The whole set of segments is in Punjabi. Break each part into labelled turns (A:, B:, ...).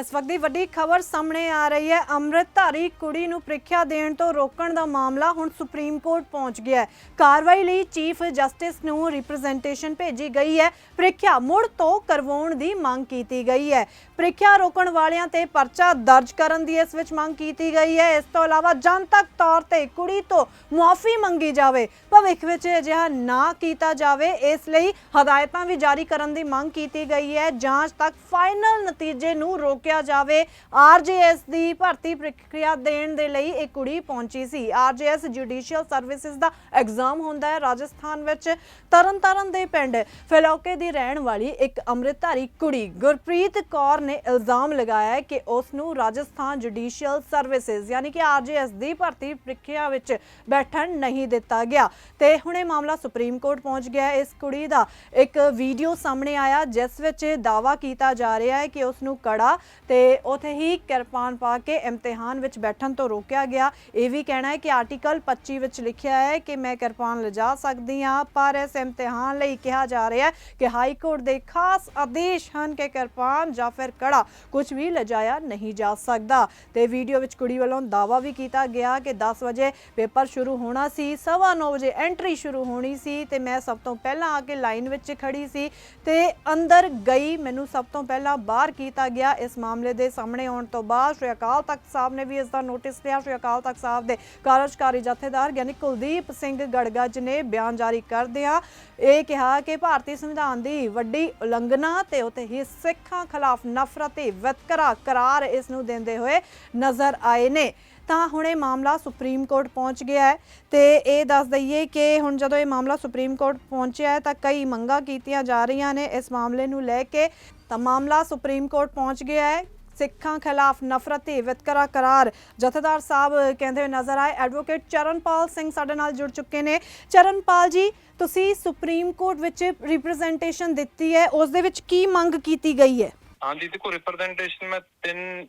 A: ਇਸ ਵਕਤ ਦੀ ਵੱਡੀ ਖਬਰ ਸਾਹਮਣੇ ਆ ਰਹੀ ਹੈ। ਅੰਮ੍ਰਿਤਧਾਰੀ ਕੁੜੀ ਨੂੰ ਪ੍ਰੀਖਿਆ ਦੇਣ ਤੋਂ ਰੋਕਣ ਦਾ ਮਾਮਲਾ ਹੁਣ ਸੁਪਰੀਮ ਕੋਰਟ ਪਹੁੰਚ ਗਿਆ ਹੈ। ਕਾਰਵਾਈ ਲਈ ਚੀਫ ਜਸਟਿਸ ਨੂੰ ਰਿਪਰੈਜ਼ੈਂਟੇਸ਼ਨ ਭੇਜੀ ਗਈ ਹੈ। ਪ੍ਰੀਖਿਆ ਮੁੜ ਤੋਂ ਕਰਵਾਉਣ ਦੀ ਮੰਗ ਕੀਤੀ ਗਈ ਹੈ। ਪ੍ਰੀਖਿਆ ਰੋਕਣ ਵਾਲਿਆਂ ਤੇ ਪਰਚਾ ਦਰਜ ਕਰਨ ਦੀ ਇਸ ਵਿੱਚ ਮੰਗ ਕੀਤੀ ਗਈ ਹੈ। ਇਸ ਤੋਂ ਇਲਾਵਾ ਜਨਤਕ ਤੌਰ ਤੇ ਕੁੜੀ ਤੋਂ ਮੁਆਫੀ ਮੰਗੀ ਜਾਵੇ। ਭਵਿੱਖ ਵਿੱਚ ਅਜਿਹਾ ਨਾ ਕੀਤਾ ਜਾਵੇ, ਇਸ ਲਈ ਹਦਾਇਤਾਂ ਵੀ ਜਾਰੀ ਕਰਨ ਦੀ ਮੰਗ ਕੀਤੀ ਗਈ ਹੈ। ਜਾਂਚ ਤੱਕ ਫਾਈਨਲ ਨਤੀਜੇ ਨੂੰ ਰੋਕਿਆ ਜਾਵੇ। ਆਰਜੀਐਸ ਦੀ ਭਰਤੀ ਪ੍ਰਕਿਰਿਆ ਦੇਣ ਦੇ ਲਈ ਇਹ ਕੁੜੀ ਪਹੁੰਚੀ ਸੀ। ਆਰਜੀਐਸ ਜੁਡੀਸ਼ੀਅਲ ਸਰਵਿਸਿਜ਼ ਦਾ ਐਗਜ਼ਾਮ ਹੁੰਦਾ ਹੈ ਰਾਜਸਥਾਨ ਵਿੱਚ। ਤਰਨਤਾਰਨ ਦੇ ਪਿੰਡ ਫਿਲੌਕੇ ਦੀ ਰਹਿਣ ਵਾਲੀ ਇੱਕ ਅੰਮ੍ਰਿਤਧਾਰੀ ਕੁੜੀ ਗੁਰਪ੍ਰੀਤ ਕੌਰ ਨੇ ਇਲਜ਼ਾਮ ਲਗਾਇਆ ਕਿ ਉਸ ਨੂੰ ਰਾਜਸਥਾਨ ਜੁਡੀਸ਼ੀਅਲ ਸਰਵਿਸਿਜ਼, ਯਾਨੀ ਕਿ ਆਰਜੀਐਸ ਦੀ ਭਰਤੀ ਪ੍ਰਕਿਰਿਆ ਵਿੱਚ ਬੈਠਣ ਨਹੀਂ ਦਿੱਤਾ ਗਿਆ। ਤੇ ਹੁਣ ਮਾਮਲਾ ਸੁਪਰੀਮ ਕੋਰਟ ਪਹੁੰਚ ਗਿਆ ਇਸ ਕੁੜੀ ਦਾ ਇੱਕ ਵੀਡੀਓ ਸਾਹਮਣੇ ਆਇਆ, ਜਿਸ ਵਿੱਚ ਦਾਵਾ ਕੀਤਾ ਜਾ ਰਿਹਾ ਹੈ ਕਿ ਉਸ ਨੂੰ ਕੜਾ ਤੇ ਉਥੇ ਹੀ ਕਿਰਪਾਨ ਪਾ ਕੇ ਇਮਤਿਹਾਨ ਵਿੱਚ ਬੈਠਣ ਤੋਂ ਰੋਕਿਆ ਗਿਆ। ਇਹ ਵੀ ਕਹਿਣਾ ਹੈ ਕਿ ਆਰਟੀਕਲ 25 ਵਿੱਚ ਲਿਖਿਆ ਹੈ ਕਿ ਮੈਂ ਕਿਰਪਾਨ ਲਿਜਾ ਸਕਦੀ ਹਾਂ, ਪਰ ਇਸ ਇਮਤਿਹਾਨ ਲਈ ਕਿਹਾ ਜਾ ਰਿਹਾ ਹੈ ਕਿ ਹਾਈ ਕੋਰਟ ਦੇ ਖਾਸ ਆਦੇਸ਼ ਹਨ ਕਿ ਕਿਰਪਾਨ ਜਾਂ ਫਿਰ ਕੜਾ ਕੁਝ ਵੀ ਲਿਜਾਇਆ ਨਹੀਂ ਜਾ ਸਕਦਾ। ਤੇ ਵੀਡੀਓ ਵਿੱਚ ਕੁੜੀ ਵੱਲੋਂ ਦਾਵਾ ਵੀ ਕੀਤਾ ਗਿਆ ਕਿ 10 ਵਜੇ ਪੇਪਰ ਸ਼ੁਰੂ ਹੋਣਾ ਸੀ, ਸਵਾ ਨੌ ਵਜੇ ਐਂਟਰੀ ਸ਼ੁਰੂ ਹੋਣੀ ਸੀ ਤੇ ਮੈਂ ਸਭ ਤੋਂ ਪਹਿਲਾਂ ਆ ਕੇ ਲਾਈਨ ਵਿੱਚ ਖੜੀ ਸੀ ਤੇ ਅੰਦਰ ਗਈ। ਮੈਨੂੰ ਸਭ ਤੋਂ ਪਹਿਲਾਂ ਬਾਹਰ ਕੀਤਾ ਗਿਆ। ਇਸ ਮਾਮਲੇ ਦੇ ਸਾਹਮਣੇ ਆਉਣ ਤੋਂ ਬਾਅਦ ਸ਼੍ਰੀ ਅਕਾਲ ਤਖਤ ਸਾਹਿਬ ਨੇ ਵੀ ਇਸ ਦਾ ਨੋਟਿਸ ਲਿਆ। ਸ਼੍ਰੀ ਅਕਾਲ ਤਖਤ ਸਾਹਿਬ ਦੇ ਕਾਰਜਕਾਰੀ ਜਥੇਦਾਰ ਗਿਆਨੀ ਕੁਲਦੀਪ ਸਿੰਘ ਗੜਗੱਜ ਨੇ ਬਿਆਨ ਜਾਰੀ ਕਰਦਿਆਂ ਇਹ ਕਿਹਾ ਕਿ ਭਾਰਤੀ ਸੰਵਿਧਾਨ ਦੀ ਵੱਡੀ ਉਲੰਘਣਾ ਤੇ ਉਤੇ ਹੀ ਸਿੱਖਾਂ ਖਿਲਾਫ ਨਫ਼ਰਤ ਤੇ ਵਿਤਕਰਾ ਕਰਾਰ ਇਸ ਨੂੰ ਦਿੰਦੇ ਹੋਏ ਨਜ਼ਰ ਆਏ ਨੇ। ਤਾਂ ਹੁਣ ਇਹ ਮਾਮਲਾ ਸੁਪਰੀਮ ਕੋਰਟ ਪਹੁੰਚ ਗਿਆ ਹੈ ਤੇ ਇਹ ਦੱਸ ਦਈਏ ਕਿ ਹੁਣ ਜਦੋਂ ਇਹ ਮਾਮਲਾ ਸੁਪਰੀਮ ਕੋਰਟ ਪਹੁੰਚਿਆ ਹੈ ਤਾਂ ਕਈ ਮੰਗਾਂ ਕੀਤੀਆਂ ਜਾ ਰਹੀਆਂ ਨੇ ਇਸ ਮਾਮਲੇ ਨੂੰ ਲੈ ਕੇ। ਤਾਂ ਮਾਮਲਾ ਸੁਪਰੀਮ ਕੋਰਟ ਪਹੁੰਚ ਗਿਆ ਹੈ। ਸਿੱਖਾਂ ਖਿਲਾਫ ਨਫ਼ਰਤ ਤੇ ਵਿਤਕਰਾ ਕਰਾਰ। ਜਥੇਦਾਰ ਸਾਹਿਬ ਕਹਿੰਦੇ ਹੋਏ ਨਜ਼ਰ ਆਏ। ਐਡਵੋਕੇਟ ਚਰਨਪਾਲ ਸਿੰਘ ਸਾਡੇ ਨਾਲ ਜੁੜ ਚੁੱਕੇ ਨੇ। ਚਰਨਪਾਲ ਜੀ, ਤੁਸੀਂ ਸੁਪਰੀਮ ਕੋਰਟ ਵਿੱਚ ਰਿਪਰੈਜ਼ੈਂਟੇਸ਼ਨ ਦਿੱਤੀ ਹੈ। ਉਸ ਦੇ ਵਿੱਚ ਕੀ ਮੰਗ ਕੀਤੀ ਗਈ ਹੈ?
B: ਹਾਂਜੀ, ਦੇਖੋ ਰਿਪਰੈਜ਼ੈਂਟੇਸ਼ਨ ਮੈਂ ਤਿੰਨ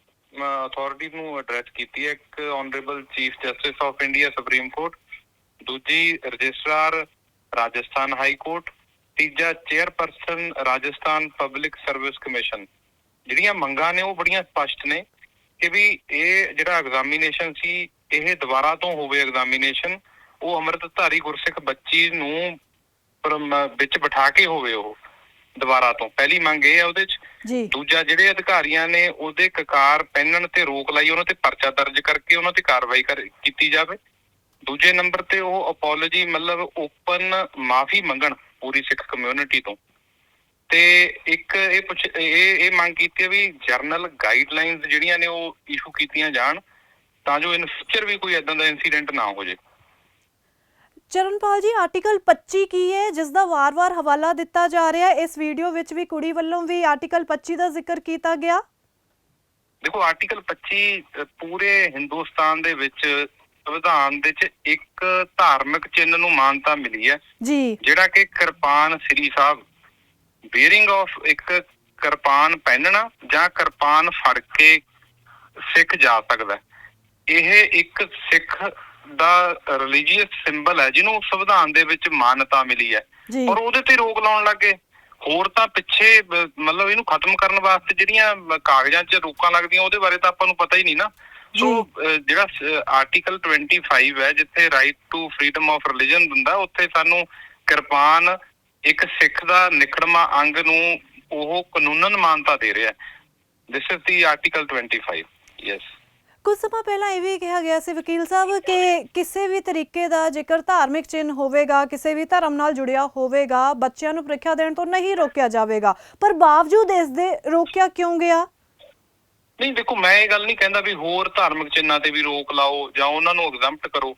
B: ਅਥਾਰਟੀ ਨੂੰ ਐਡਰੈਸ ਕੀਤੀ ਹੈ। ਇੱਕ honourable chief justice of India supreme court ਦੂਜੀ ਰਜਿਸਟਰਾਰ, ਰਾਜਸਥਾਨ ਹਾਈ ਕੋਰਟ ਤੀਜਾ chairperson Rajasthan public service commission ਜਿਹੜੀਆਂ ਮੰਗਾਂ ਨੇ, ਉਹ ਬੜੀਆਂ ਸਪਸ਼ਟ ਨੇ ਕਿ ਵੀ ਇਹ ਜਿਹੜਾ ਐਗਜ਼ਾਮੀਨੇਸ਼ਨ ਸੀ, ਇਹ ਦੁਬਾਰਾ ਤੋਂ ਹੋਵੇ ਐਗਜ਼ਾਮੀਨੇਸ਼ਨ ਉਹ ਅੰਮ੍ਰਿਤਧਾਰੀ ਗੁਰਸਿੱਖ ਬੱਚੀ ਨੂੰ ਵਿੱਚ ਬਿਠਾ ਕੇ ਹੋਵੇ ਉਹ। ਦੁਬਾਰਾ ਤੋਂ। ਪਹਿਲੀ ਮੰਗ ਇਹ ਹੈ ਉਹਦੇ 'ਚ।
A: ਜੀ।
B: ਦੂਜਾ ਜਿਹੜੇ ਅਧਿਕਾਰੀਆਂ ਨੇ ਉਹਦੇ ਕਕਾਰ ਪਹਿਨਣ ਤੇ ਰੋਕ ਲਾਈ ਉਹਨਾਂ ਤੇ ਪਰਚਾ ਦਰਜ ਕਰਕੇ ਉਹਨਾਂ ਤੇ ਕਾਰਵਾਈ ਕਰ ਕੀਤੀ ਜਾਵੇ। ਦੂਜੇ ਨੰਬਰ ਤੇ ਉਹ ਅਪੋਲੋਜੀ ਮਤਲਬ ਓਪਨ ਮਾਫੀ ਮੰਗਣ ਪੂਰੀ ਸਿੱਖ ਕਮਿਊਨਿਟੀ ਤੋਂ। ਤੇ ਇੱਕ ਇਹ ਪੁੱਛ ਇਹ ਇਹ ਮੰਗ ਕੀਤੀ ਹੈ ਵੀ ਜਰਨਲ ਗਾਈਡਲਾਈਨਸ ਜਿਹੜੀਆਂ ਨੇ ਉਹ ਇਸ਼ੂ ਕੀਤੀਆਂ ਜਾਣ ਤਾਂ ਜੋ ਇਨ ਫਿਊਚਰ ਵੀ ਕੋਈ ਇਦਾਂ ਦਾ ਇਨਸੀਡੈਂਟ ਨਾ ਹੋ ਜੇ।
A: ਚਰਨਪਾਲ ਜੀ ਆਰਟੀਕਲ 25 ਕੀ ਹੈ ਜਿਸ ਦਾ ਵਾਰ-ਵਾਰ ਹਵਾਲਾ ਦਿੱਤਾ ਜਾ ਰਿਹਾ ਹੈ। ਇਸ ਵੀਡੀਓ ਵਿੱਚ ਵੀ ਕੁੜੀ ਵੱਲੋਂ ਵੀ ਆਰਟੀਕਲ 25 ਦਾ ਜ਼ਿਕਰ ਕੀਤਾ ਗਿਆ।
B: ਦੇਖੋ ਆਰਟੀਕਲ 25 ਅ, ਪੂਰੇ ਹਿੰਦੁਸਤਾਨ ਦੇ ਵਿੱਚ ਸੰਵਿਧਾਨ ਦੇ ਵਿੱਚ ਇੱਕ ਧਾਰਮਿਕ ਚਿੰਨ੍ਹ ਨੂੰ ਮਾਨਤਾ ਮਿਲੀ ਹੈ।
A: ਜੀ।
B: ਜਿਹੜਾ ਕਿ ਕਿਰਪਾਨ ਸ੍ਰੀ ਸਾਹਿਬ ਬੀਅਰਿੰਗ ਆਫ ਇੱਕ ਕਿਰਪਾਨ ਪਹਿਨਣਾ ਜਾਂ ਕਿਰਪਾਨ ਫੜ ਕੇ ਸਿੱਖ ਜਾ ਸਕਦਾ। ਇਹ ਇੱਕ ਸਿੱਖ ਦਾ ਰਿਲੀਜੀਅਸ ਸਿੰਬਲ ਹੈ ਜਿਹਨੂੰ ਸੰਵਿਧਾਨ ਦੇ ਵਿੱਚ ਮਾਨਤਾ ਮਿਲੀ ਹੈ। ਔਰ ਉਹਦੇ ਤੇ ਰੋਕ ਲਾਉਣ ਲੱਗੇ। ਹੋਰ ਤਾਂ ਪਿੱਛੇ ਮਤਲਬ ਇਹਨੂੰ ਖਤਮ ਕਰਨ ਵਾਸਤੇ ਜਿਹੜੀਆਂ ਕਾਗਜ਼ਾਂ 'ਚ ਰੋਕਾਂ ਲੱਗਦੀਆਂ ਉਹਦੇ ਬਾਰੇ ਤਾਂ ਆਪਾਂ ਨੂੰ ਪਤਾ ਹੀ ਨਹੀਂ ਨਾ। ਸੋ ਜਿਹੜਾ ਆਰਟੀਕਲ 25 ਹੈ ਜਿੱਥੇ right to freedom of religion ਦਿੰਦਾ ਉੱਥੇ ਸਾਨੂੰ ਕਿਰਪਾਨ ਇੱਕ ਸਿੱਖ ਦਾ ਨਿਖੜਮਾ ਅੰਗ ਨੂੰ ਉਹ ਕਾਨੂੰਨਨ ਮਾਨਤਾ ਦੇ ਰਿਹਾ this is the article 25 yes
A: ਕੁਝ ਸਮਾਂ ਪਹਿਲਾਂ ਇਹ ਵੀ ਕਿਹਾ ਗਿਆ ਸੀ ਵਕੀਲ ਸਾਹਿਬ ਕਿ ਕਿਸੇ ਵੀ ਤਰੀਕੇ ਦਾ ਜੇਕਰ ਧਾਰਮਿਕ ਚਿੰਨ੍ਹ ਹੋਵੇਗਾ ਕਿਸੇ ਵੀ ਧਰਮ ਨਾਲ ਜੁੜਿਆ ਹੋਵੇਗਾ ਬੱਚਿਆਂ ਨੂੰ ਪ੍ਰੀਖਿਆ ਦੇਣ ਤੋਂ ਨਹੀਂ ਰੋਕਿਆ ਜਾਵੇਗਾ। ਪਰ ਬਾਵਜੂਦ ਇਸ ਦੇ ਰੋਕਿਆ ਕਿਉਂ ਗਿਆ?
B: ਨਹੀਂ ਦੇਖੋ ਮੈਂ ਇਹ ਗੱਲ ਨਹੀਂ ਕਹਿੰਦਾ ਵੀ ਹੋਰ ਧਾਰਮਿਕ ਚਿੰਨ੍ਹਾਂ ਤੇ ਵੀ ਰੋਕ ਲਾਓ ਜਾਂ ਉਹਨਾਂ ਨੂੰ ਐਗਜ਼ੈਂਪਟ ਕਰੋ।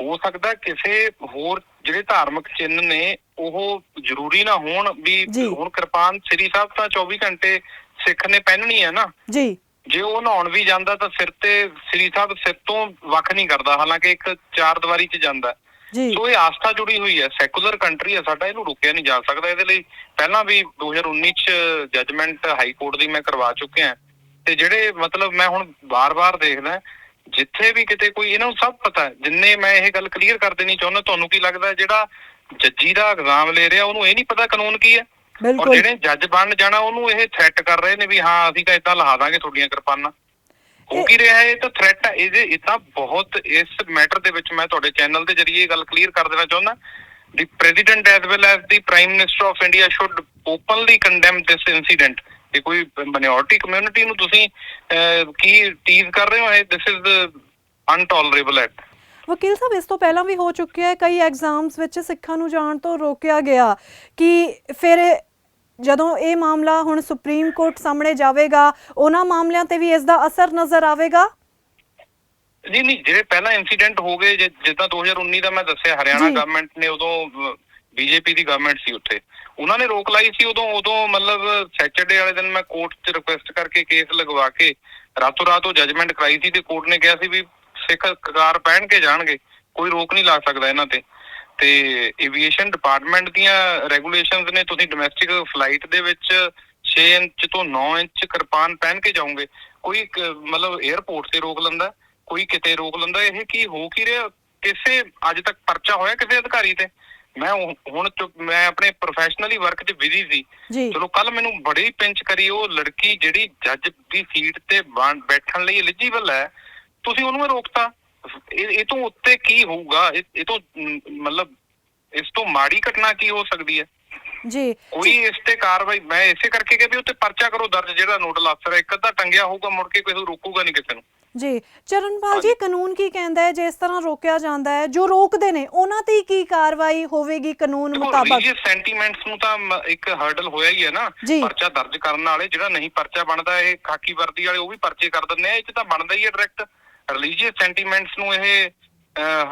B: ਹੋ ਸਕਦਾ ਕਿਸੇ ਹੋਰ ਜਿਹੜੇ ਧਾਰਮਿਕ ਚਿੰਨ੍ਹ ਨੇ ਉਹ ਜ਼ਰੂਰੀ ਨਾ ਹੋਣ ਵੀ
A: ਜੀ।
B: ਹੁਣ ਕਿਰਪਾਨ ਸ੍ਰੀ ਸਾਹਿਬ ਤਾਂ 24 ਘੰਟੇ ਸਿੱਖ ਨੇ ਪਹਿਨਣੀ ਹੈ ਨਾ।
A: ਜੀ।
B: ਜੇ ਉਹ ਨਹਾਉਣ ਵੀ ਜਾਂਦਾ ਤਾਂ ਸਿਰ ਤੇ ਸ੍ਰੀ ਸਾਹਿਬ ਸਿਰ ਤੋਂ ਵੱਖ ਨਹੀਂ ਕਰਦਾ ਹਾਲਾਂਕਿ ਇੱਕ ਚਾਰ ਦੀਵਾਰੀ 'ਚ ਜਾਂਦਾ।
A: ਜੀ।
B: ਸੋ ਇਹ ਆਸਥਾ ਜੁੜੀ ਹੋਈ ਹੈ ਸੈਕੂਲਰ ਕੰਟਰੀ ਹੈ ਸਾਡਾ ਇਹਨੂੰ ਰੁਕਿਆ ਨਹੀਂ ਜਾ ਸਕਦਾ। ਇਹਦੇ ਲਈ ਪਹਿਲਾਂ ਵੀ 2019 ਚ ਜਜਮੈਂਟ ਹਾਈ ਕੋਰਟ ਦੀ ਮੈਂ ਕਰਵਾ ਚੁੱਕਿਆ ਤੇ ਜਿਹੜੇ ਮਤਲਬ ਮੈਂ ਹੁਣ ਬਾਰ-ਬਾਰ ਦੇਖਦਾ ਜਿੱਥੇ ਵੀ ਕਿਤੇ ਕੋਈ ਇਹਨਾਂ ਨੂੰ ਸਭ ਪਤਾ ਜਿੰਨੇ ਮੈਂ ਇਹ ਗੱਲ ਕਲੀਅਰ ਕਰ ਦੇਣੀ ਚਾਹੁੰਦਾ ਤੁਹਾਨੂੰ ਕੀ ਲੱਗਦਾ ਜਿਹੜਾ ਜੱਜੀ ਦਾ ਐਗਜ਼ਾਮ ਲੈ ਰਿਹਾ ਉਹਨੂੰ ਇਹ ਨਹੀਂ ਪਤਾ ਕਾਨੂੰਨ ਕੀ ਹੈ? ਔਰ
A: ਬਿਲਕੁਲ
B: ਜਿਹੜੇ ਜੱਜ ਬਣ ਜਾਣਾ ਉਹਨੂੰ ਇਹ ਥ੍ਰੈਟ ਕਰ ਰਹੇ ਨੇ ਵੀ ਹਾਂ ਅਸੀਂ ਤਾਂ ਇਦਾਂ ਲਹਾ ਦਾਂਗੇ ਤੁਹਾਡੀਆਂ ਕਿਰਪਾਨਾਂ। ਹੋ
A: ਇਹ-
B: ਕੀ ਰਿਹਾ ਹੈ ਇਹ ਤਾਂ ਥ੍ਰੈਟ ਹੈ ਇਹਦੇ ਇਹ ਤਾਂ ਬਹੁਤ ਇਸ ਮੈਟਰ ਦੇ ਵਿੱਚ ਮੈਂ ਤੁਹਾਡੇ ਚੈਨਲ ਦੇ ਜਰੀਏ ਇਹ ਗੱਲ ਕਲੀਅਰ ਕਰ ਦੇਣਾ ਚਾਹੁੰਦਾ। The president as well as the prime minister of India should openly condemn this incident ਇਹ ਕੋਈ ਮਾਈਨੋਰਿਟੀ ਕਮਿਊਨਿਟੀ ਨੂੰ ਤੁਸੀਂ ਅਹ, ਕੀ ਟੀਜ਼ ਕਰ ਰਹੇ ਹੋ? ਇਹ ਦਿਸ ਇਜ਼ ਅਨਟੋਲਰੇਬਲ ਐਕਟ
A: ਵਕੀਲ ਸਾਹਿਬ ਇਸ ਤੋਂ ਪਹਿਲਾਂ ਵੀ ਹੋ ਚੁੱਕਿਆ ਹੈ ਕਈ ਐਗਜ਼ਾਮਸ ਵਿੱਚ ਸਿੱਖਾਂ ਨੂੰ ਜਾਣ ਤੋਂ ਰੋਕਿਆ ਗਿਆ ਕਿ ਫਿਰ ਜਦੋਂ ਇਹ ਮਾਮਲਾ ਹੁਣ ਸੁਪਰੀਮ ਕੋਰਟ ਸਾਹਮਣੇ ਜਾਵੇਗਾ ਉਹਨਾਂ ਮਾਮਲਿਆਂ ਤੇ ਵੀ ਇਸ ਦਾ ਅਸਰ ਨਜ਼ਰ ਆਵੇਗਾ?
B: ਜੀ ਨਹੀਂ ਜਿਹੜੇ ਪਹਿਲਾਂ ਇਨਸੀਡੈਂਟ ਹੋ ਗਏ ਜਿੱਦਾਂ 2019 ਦਾ ਮੈਂ ਦੱਸਿਆ ਹਰਿਆਣਾ। ਗਵਰਨਮੈਂਟ ਨੇ ਉਦੋਂ ਬੀਜੇਪੀ ਦੀ ਗਵਰਨਮੈਂਟ ਸੀ ਉੱਥੇ। ਉਹਨਾਂ ਨੇ ਰੋਕ ਲਾਈ ਸੀ ਉਦੋਂ ਉਦੋਂ ਮਤਲਬ ਸੈਚਰਡੇ ਵਾਲੇ ਦਿਨ ਮੈਂ ਕੋਰਟ 'ਚ ਰਿਕੁਐਸਟ ਕਰਕੇ ਕੇਸ ਲਗਵਾ ਕੇ ਰਾਤੋਂ ਰਾਤ ਉਹ ਜਜਮੈਂਟ ਕਰਾਈ ਸੀ ਤੇ ਕੋਰਟ ਨੇ ਕਿਹਾ ਸੀ ਵੀ ਸਿੱਖ ਕਾਰ ਪਹਿਨ ਕੇ ਜਾਣਗੇ ਕੋਈ ਰੋਕ ਨਹੀਂ ਲਾ ਸਕਦਾ ਇਹਨਾਂ ਤੇ। ਤੇ ਐਵੀਏਸ਼ਨ ਡਿਪਾਰਟਮੈਂਟ ਦੀਆਂ ਰੈਗੂਲੇਸ਼ਨਸ ਨੇ ਤੁਸੀਂ ਡੋਮੈਸਟਿਕ ਫਲਾਈਟ ਦੇ ਵਿੱਚ 6 ਇੰਚ ਤੋਂ 9 ਇੰਚ ਕਿਰਪਾਨ ਪਹਿਨ ਕੇ ਜਾਓਗੇ। ਕੋਈ ਮਤਲਬ 에ਅਰਪੋਰਟ ਤੇ ਰੋਕ ਲੈਂਦਾ ਕੋਈ ਕਿਤੇ ਰੋਕ ਲੈਂਦਾ ਇਹ ਕੀ ਹੋ ਕੀ ਰਿਹਾ? ਕਿਸੇ ਅੱਜ ਤੱਕ ਪਰਚਾ ਹੋਇਆ ਕਿਸੇ ਅਧਿਕਾਰੀ ਤੇ? ਮੈਂ ਹੁਣ ਮੈਂ ਆਪਣੇ ਪ੍ਰੋਫੈਸ਼ਨਲੀ ਵਰਕ 'ਚ ਬਿਜ਼ੀ ਸੀ। ਚਲੋ ਕੱਲ ਮੈਨੂੰ ਬੜੀ ਪਿੰਚ ਕਰੀ ਉਹ ਲੜਕੀ ਜਿਹੜੀ ਜੱਜ ਦੀ ਸੀਟ ਤੇ ਬੈਠਣ ਲਈ ਐਲੀਜੀਬਲ ਹੈ। ਤੁਸੀਂ ਉਹਨੂੰ ਰੋਕਤਾ। ਇਹ ਇਹ ਤੋਂ ਉੱਤੇ ਕੀ ਹੋਊਗਾ? ਇਹ ਇਹ ਤੋਂ ਮ, ਮਤਲਬ ਇਸ ਤੋਂ ਮਾੜੀ ਘਟਨਾ ਕੀ ਹੋ ਸਕਦੀ ਹੈ?
A: ਜੀ
B: ਕੋਈ ਇਸ ਤੇ ਕਾਰਵਾਈ ਮੈਂ ਇਸੇ ਕਰਕੇ ਕਿ ਵੀ ਉੱਤੇ ਪਰਚਾ ਕਰੋ ਦਰਜ ਜਿਹੜਾ ਨੋਡਲ ਅਫਸਰ ਹੈ। ਇੱਕ ਅੱਧਾ ਟੰਗਿਆ ਹੋਊਗਾ ਮੁੜ ਕੇ ਕਿਸੇ ਨੂੰ ਰੋਕੂਗਾ ਨਹੀਂ ਕਿਸੇ ਨੂੰ।
A: ਜੀ ਚਰਨਪਾਲ ਜੀ ਕਾਨੂੰਨ ਕੀ ਕਹਿੰਦਾ ਹੈ? ਜੇ ਇਸ ਤਰ੍ਹਾਂ ਰੋਕਿਆ ਜਾਂਦਾ ਹੈ ਜੋ ਰੋਕਦੇ ਨੇ ਉਹਨਾਂ ਤੇ ਕੀ ਕਾਰਵਾਈ ਹੋਵੇਗੀ ਕਾਨੂੰਨ ਮੁਤਾਬਕ?
B: ਰਿਲੀਜੀਅਸ ਸੈਂਟੀਮੈਂਟਸ ਨੂੰ ਤਾਂ ਮ- ਇੱਕ ਹਰਡਲ ਹੋਇਆ ਹੀ ਹੈ ਨਾ।
A: ਜੀ।
B: ਪਰਚਾ ਦਰਜ ਕਰਨ ਵਾਲੇ ਜਿਹੜਾ ਨਹੀਂ ਪਰਚਾ ਬਣਦਾ ਇਹ ਖਾਕੀ ਵਰਦੀ ਵਾਲੇ ਉਹ ਵੀ ਪਰਚੇ ਕਰ ਦਿੰਦੇ ਆ। ਇਹ ਚ ਤਾਂ ਬਣਦਾ ਹੀ ਹੈ ਡਾਇਰੈਕਟ ਰਿਲੀਜੀਅਸ ਸੈਂਟੀਮੈਂਟਸ ਨੂੰ ਇਹ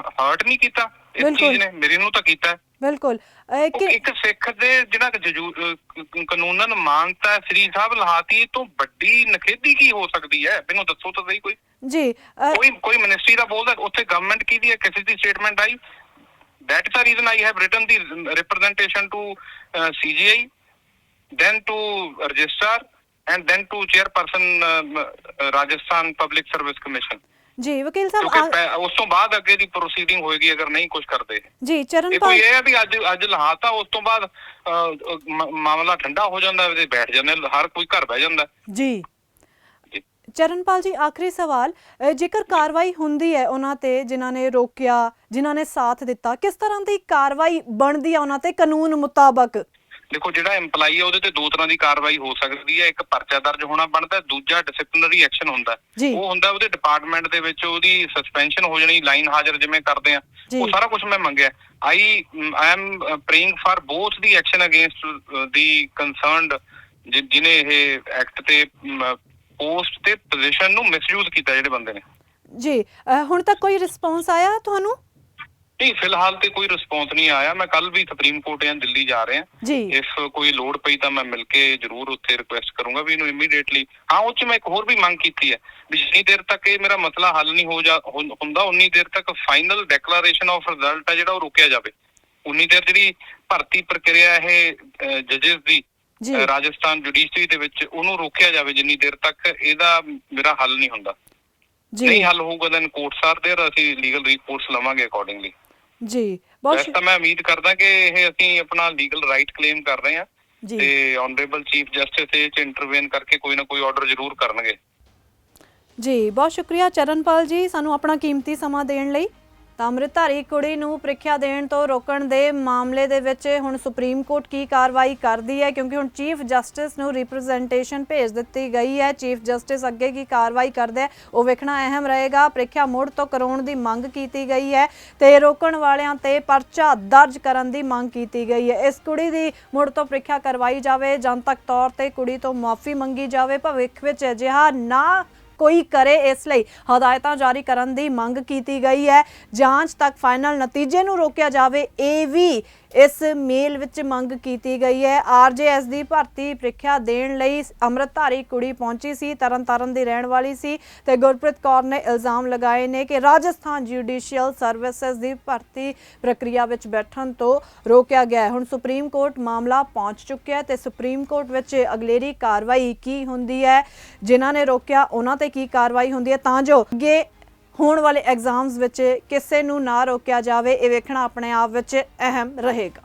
B: ਹਰਟ ਨਹੀਂ ਕੀਤਾ? ਇਸ
A: ਬਿਲਕੁਲ।
B: ਚੀਜ਼ ਨੇ ਮੇਰੇ ਨੂੰ ਤਾਂ ਕੀਤਾ।
A: ਬਿਲਕੁਲ। ਅਹ,
B: ਉਹ
A: ਕਿ
B: ਇੱਕ ਸਿੱਖ ਦੇ ਜਿਹੜਾ ਕਿ ਜਜੂ- ਅਹ ਕ- ਕਾਨੂੰਨਨ ਮਾਨਤਾ ਸ੍ਰੀ ਸਾਹਿਬ ਲਹਾਤੀ ਇਹ ਤੋਂ ਵੱਡੀ ਨਖੇਦੀ ਕੀ ਹੋ ਸਕਦੀ ਹੈ? ਮੈਨੂੰ ਦੱਸੋ ਤਾਂ ਸਹੀ ਕੋਈ।
A: ਜੀ ਅਹ,
B: ਕੋਈ ਕੋਈ ਮਿਨਿਸਟਰੀ ਦਾ ਬੋਲਦਾ ਉੱਥੇ ਗਵਰਨਮੈਂਟ ਕੀ ਦੀ ਹੈ? ਕਿਸੇ ਦੀ ਸਟੇਟਮੈਂਟ ਆਈ? That is the reason i have written the representation to uh, cgi then to registrar and then to chairperson uh, uh, rajasthan public service commission
A: ਜੀ ਵਕੀਲ ਸਾਹਿਬ
B: ਕਿਉਂਕਿ
A: ਆ-
B: ਪੈ- ਉਸ ਤੋਂ ਬਾਅਦ ਅੱਗੇ ਦੀ ਪ੍ਰੋਸੀਡਿੰਗ ਹੋਏਗੀ ਅਗਰ ਨਹੀਂ ਕੁਝ ਕਰਦੇ।
A: ਜੀ
B: ਇਹ
A: ਚਰਨਪਾਲ
B: ਕੋਈ ਇਹ ਹੈ ਵੀ ਅੱਜ ਅੱਜ ਲਹਾਤਾ ਉਸ ਤੋਂ ਬਾਅਦ ਮ- ਮਾਮਲਾ ਠੰਡਾ ਹੋ ਜਾਂਦਾ ਤੇ ਬੈਠ ਜਾਂਦੇ ਹਰ ਕੋਈ ਘਰ ਬਹਿ ਜਾਂਦਾ
A: ਜੀ।
B: ਜੀ।
A: ਚਰਨਪਾਲ ਜੀ ਆਖਰੀ ਸਵਾਲ ਜੇਕਰ ਕਾਰਵਾਈ ਹੁੰਦੀ ਹੈ ਉਹਨਾਂ ਤੇ ਜਿਨ੍ਹਾਂ ਨੇ ਰੋਕਿਆ ਜਿਨ੍ਹਾਂ ਨੇ ਸਾਥ ਦਿੱਤਾ ਕਿਸ ਤਰ੍ਹਾਂ ਦੀ ਕਾਰਵਾਈ ਬਣਦੀ ਹੈ ਉਹਨਾਂ ਤੇ ਕਾਨੂੰਨ ਮੁਤਾਬਕ?
B: ਦੇਖੋ ਜਿਹੜਾ EMPLOYE ਹੈ ਉਹਦੇ ਤੇ ਦੋ ਤਰ੍ਹਾਂ ਦੀ ਕਾਰਵਾਈ ਹੋ ਸਕਦੀ ਹੈ। ਇੱਕ ਪਰਚਾ ਦਰਜ ਹੋਣਾ ਬਣਦਾ ਹੈ, ਦੂਜਾ ਡਿਸਪਲਿਨਰੀ ਐਕਸ਼ਨ ਹੁੰਦਾ। ਉਹ ਹੁੰਦਾ ਉਹਦੇ ਡਿਪਾਰਟਮੈਂਟ ਦੇ ਵਿੱਚ ਉਹਦੀ ਸਸਪੈਂਸ਼ਨ ਹੋ ਜਾਣੀ ਲਾਈਨ ਹਾਜ਼ਰ ਜਿਵੇਂ ਕਰਦੇ ਆ। ਉਹ ਸਾਰਾ ਕੁਝ ਮੈਂ ਮੰਗਿਆ। I I am praying for both the action against the concerned ਜਿਨੇ ਇਹ ਐਕਟ ਤੇ ਪੋਸਟ ਤੇ ਪੋਜੀਸ਼ਨ ਨੂੰ ਮਿਸਯੂਜ਼ ਕੀਤਾ ਜਿਹੜੇ ਬੰਦੇ ਨੇ।
A: ਜੀ। ਹੁਣ ਤੱਕ ਕੋਈ ਰਿਸਪੌਂਸ ਆਇਆ ਤੁਹਾਨੂੰ?
B: ਨਹੀਂ ਫਿਲਹਾਲ ਤੇ ਕੋਈ ਰਿਸਪੌਂਸ ਨਹੀਂ ਆਇਆ। ਮੈਂ ਕੱਲ ਵੀ ਸੁਪਰੀਮ ਕੋਰਟ ਜਾਂ ਦਿੱਲੀ ਜਾ ਰਿਹਾ।
A: ਜੀ।
B: ਇਫ ਕੋਈ ਲੋੜ ਪਈ ਤਾਂ ਮੈਂ ਮਿਲ ਕੇ ਜ਼ਰੂਰ ਉੱਥੇ ਰਿਕੁਐਸਟ ਕਰੂੰਗਾ ਵੀ ਇਹਨੂੰ ਇਮੀਡੀਏਟਲੀ ਹਾਂ ਉਹ 'ਚ ਮੈਂ ਇੱਕ ਹੋਰ ਵੀ ਮੰਗ ਕੀਤੀ ਹੈ ਵੀ ਜਿੰਨੀ ਦੇਰ ਤੱਕ ਇਹ ਮੇਰਾ ਮਸਲਾ ਹੱਲ ਨਹੀਂ ਹੋ ਜਾ ਹੁੰਦਾ ਉਨੀ ਦੇਰ ਤੱਕ ਫਾਈਨਲ ਡੈਕਲੇਰੇਸ਼ਨ ਆਫ ਰਿਜ਼ਲਟ ਹੈ ਜਿਹੜਾ ਉਹ ਰੋਕਿਆ ਜਾਵੇ। ਉਨੀ ਦੇਰ ਜਿਹੜੀ ਭਰਤੀ ਪ੍ਰਕਿਰਿਆ ਇਹ ਜਜਸ ਦੀ ਰਾਜਸਥਾਨ ਜੁਡੀਸ਼ਰੀ ਦੇ ਵਿੱਚ ਉਹਨੂੰ ਰੋਕਿਆ ਜਾਵੇ ਜਿੰਨੀ ਦੇਰ ਤੱਕ ਇਹਦਾ ਮੇਰਾ ਹੱਲ ਨਹੀਂ ਹੁੰਦਾ।
A: ਜੀ।
B: ਨਹੀਂ ਹੱਲ ਹੋਊਗਾ ਦੈਨ ਕੋਰਟਸ ਆਰ ਦੇਅਰ ਅਸੀਂ ਲੀਗਲ ਰਿਪੋਰਟਸ ਲਵਾਂਗੇ ਅਕੋਰਡਿੰਗਲੀ
A: ਜੀ ਬਹੁਤ
B: ਵੈਸੇ ਤਾਂ ਮੈਂ ਉਮੀਦ ਕਰਦਾ ਕਿ ਇਹ ਅਸੀਂ ਆਪਣਾ ਲੀਗਲ ਰਾਈਟ ਕਲੇਮ ਕਰ ਰਹੇ ਹਾਂ
A: ਜੀ।
B: ਤੇ ਆਨਰੇਬਲ ਚੀਫ ਜਸਟਿਸ ਇਹ ਚ ਇੰਟਰਵੈਨ ਕਰਕੇ ਕੋਈ ਨਾ ਕੋਈ ਆਰਡਰ ਜ਼ਰੂਰ ਕਰਨਗੇ।
A: ਜੀ ਬਹੁਤ ਸ਼ੁਕਰੀਆ ਚਰਨਪਾਲ ਜੀ ਸਾਨੂੰ ਆਪਣਾ ਕੀਮਤੀ ਸਮਾਂ ਦੇਣ ਲਈ। ਤਾਂ ਅੰਮ੍ਰਿਤਧਾਰੀ ਕੁੜੀ ਨੂੰ ਪ੍ਰੀਖਿਆ ਦੇਣ ਤੋਂ ਰੋਕਣ ਦੇ ਮਾਮਲੇ ਦੇ ਵਿੱਚ ਹੁਣ ਸੁਪਰੀਮ ਕੋਰਟ ਕੀ ਕਾਰਵਾਈ ਕਰਦੀ ਹੈ? ਕਿਉਂਕਿ ਹੁਣ ਚੀਫ ਜਸਟਿਸ ਨੂੰ ਰਿਪਰੈਜ਼ੈਂਟੇਸ਼ਨ ਭੇਜ ਦਿੱਤੀ ਗਈ ਹੈ। ਚੀਫ ਜਸਟਿਸ ਅੱਗੇ ਕੀ ਕਾਰਵਾਈ ਕਰਦੇ ਉਹ ਵੇਖਣਾ ਅਹਿਮ ਰਹੇਗਾ। ਪ੍ਰੀਖਿਆ ਮੁੜ ਤੋਂ ਕਰਾਉਣ ਦੀ ਮੰਗ ਕੀਤੀ ਗਈ ਹੈ ਤੇ ਰੋਕਣ ਵਾਲਿਆਂ ਤੇ ਪਰਚਾ ਦਰਜ ਕਰਨ ਦੀ ਮੰਗ ਕੀਤੀ ਗਈ ਹੈ। ਇਸ ਕੁੜੀ ਦੀ ਮੁੜ ਤੋਂ ਪ੍ਰੀਖਿਆ ਕਰਵਾਈ ਜਾਵੇ ਜਨਤਕ ਤੌਰ ਤੇ ਕੁੜੀ ਤੋਂ ਮਾਫੀ ਮੰਗੀ ਜਾਵੇ, ਭਵਿੱਖ ਵਿੱਚ ਅਜਿਹਾ ਨਾ ਕੋਈ ਕਰੇ ਇਸ ਲਈ। ਹਦਾਇਤਾਂ ਜਾਰੀ ਕਰਨ ਦੀ ਮੰਗ ਕੀਤੀ ਗਈ ਹੈ। ਜਾਂਚ ਤੱਕ ਫਾਈਨਲ ਨਤੀਜੇ ਨੂੰ ਰੋਕਿਆ ਜਾਵੇ, ਇਹ ਵੀ ਇਸ ਮੇਲ ਵਿੱਚ ਮੰਗ ਕੀਤੀ ਗਈ ਹੈ। ਆਰਜੇਐਸ ਦੀ ਭਰਤੀ ਪ੍ਰੀਖਿਆ ਦੇਣ ਲਈ ਅੰਮ੍ਰਿਤਧਾਰੀ ਕੁੜੀ ਪਹੁੰਚੀ ਸੀ, ਤਰਨਤਾਰਨ ਦੀ ਰਹਿਣ ਵਾਲੀ ਸੀ ਤੇ ਗੁਰਪ੍ਰੀਤ ਕੌਰ ਨੇ ਇਲਜ਼ਾਮ ਲਗਾਏ ਨੇ ਕਿ ਰਾਜਸਥਾਨ ਜੁਡੀਸ਼ੀਅਲ ਸਰਵਿਸਿਜ਼ ਦੀ ਭਰਤੀ ਪ੍ਰਕਿਰਿਆ ਵਿੱਚ ਬੈਠਣ ਤੋਂ ਰੋਕਿਆ ਗਿਆ ਹੈ। ਹੁਣ ਸੁਪਰੀਮ ਕੋਰਟ ਮਾਮਲਾ ਪਹੁੰਚ ਚੁੱਕਿਆ ਹੈ ਤੇ ਸੁਪਰੀਮ ਕੋਰਟ ਵਿੱਚ ਅਗਲੇਰੀ ਕਾਰਵਾਈ ਕੀ ਹੁੰਦੀ ਹੈ, ਜਿਨ੍ਹਾਂ ਨੇ ਰੋਕਿਆ, ਉਹਨਾਂ ਤੇ ਕੀ ਕਾਰਵਾਈ ਹੁੰਦੀ ਹੈ, ਤਾਂ ਜੋ ਅੱਗੇ ਹੋਣ ਵਾਲੇ ਐਗਜ਼ਾਮਸ ਵਿੱਚ ਕਿਸੇ ਨੂੰ ਨਾ ਰੋਕਿਆ ਜਾਵੇ, ਇਹ ਵੇਖਣਾ ਆਪਣੇ ਆਪ ਵਿੱਚ ਅਹਿਮ ਰਹੇਗਾ।